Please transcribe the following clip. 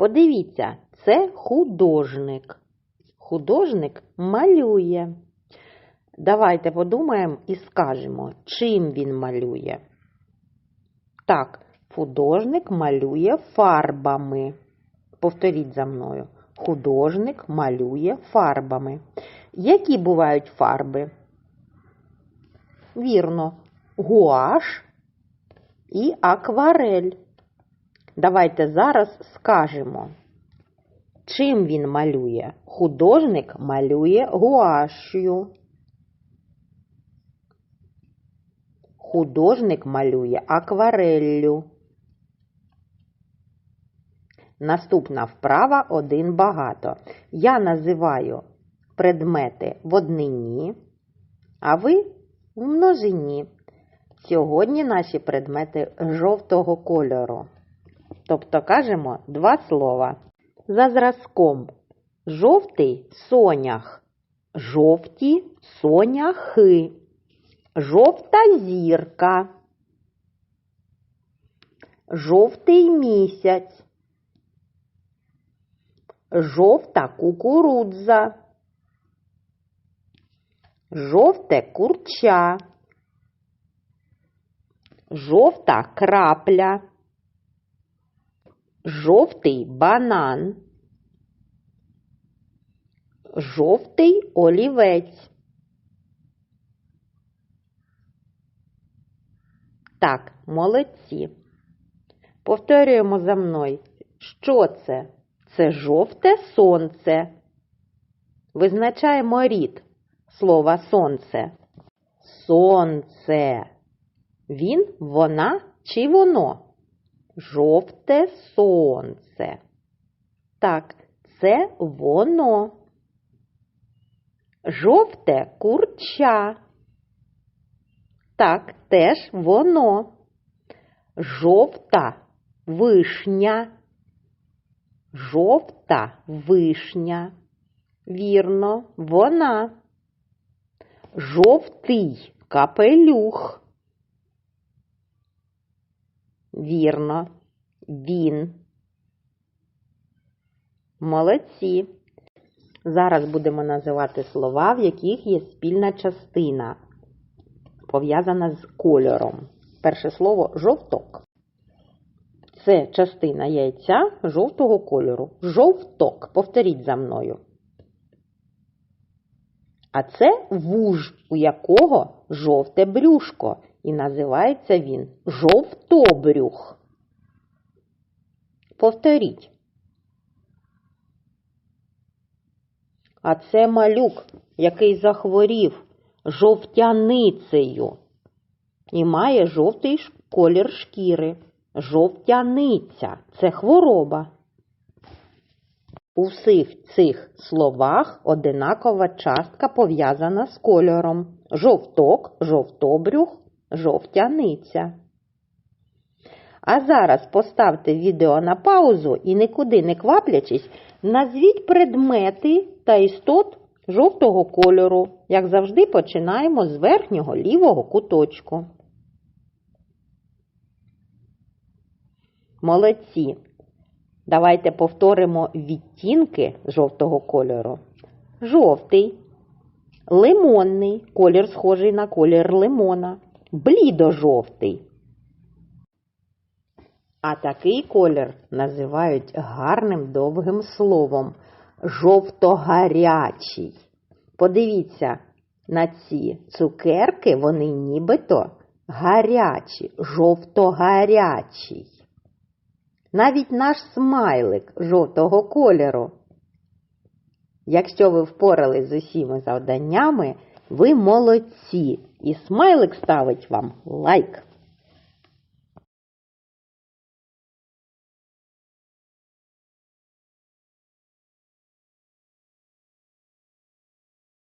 Подивіться, це художник. Художник малює. Давайте подумаємо і скажемо, чим він малює. Так, художник малює фарбами. Повторіть за мною. Художник малює фарбами. Які бувають фарби? Вірно, гуаш і акварель. Давайте зараз скажемо. Чим він малює? Художник малює гуашю. Художник малює аквареллю. Наступна вправа один багато. Я називаю предмети в однині, а ви в множині. Сьогодні наші предмети жовтого кольору. Тобто кажемо два слова. За зразком жовтий сонях, жовті соняхи, жовта зірка, жовтий місяць, жовта кукурудза, жовте курча, жовта крапля, жовтий банан, жовтий олівець. Так, молодці. Повторюємо за мною. Що це? Це жовте сонце. Визначаємо рід слова сонце. Сонце. Він, вона чи воно? Жовте сонце. Так, це воно. Жовте курча. Так, теж воно. Жовта вишня. Жовта вишня. Вірно, вона. Жовтий капелюх. Вірно, він. Молодці. Зараз будемо називати слова, в яких є спільна частина, пов'язана з кольором. Перше слово жовток. Це частина яйця жовтого кольору. Жовток. Повторіть за мною. А це вуж, у якого жовте брюшко. І називається він жовтобрюх. Повторіть. А це малюк, який захворів жовтяницею і має жовтий колір шкіри. Жовтяниця це хвороба. У всіх цих словах одинакова частка пов'язана з кольором. Жовток, жовтобрюх, жовтяниця. А зараз поставте відео на паузу і нікуди не кваплячись, назвіть предмети та істот жовтого кольору. Як завжди, починаємо з верхнього лівого куточку. Молодці. Давайте повторимо відтінки жовтого кольору. Жовтий, лимонний, колір схожий на колір лимона, блідо-жовтий. А такий колір називають гарним довгим словом жовто-гарячий. Подивіться на ці цукерки, вони нібито гарячі, жовто-гарячий. Навіть наш смайлик жовтого кольору. Якщо ви впорались з усіма завданнями, ви молодці, і смайлик ставить вам лайк.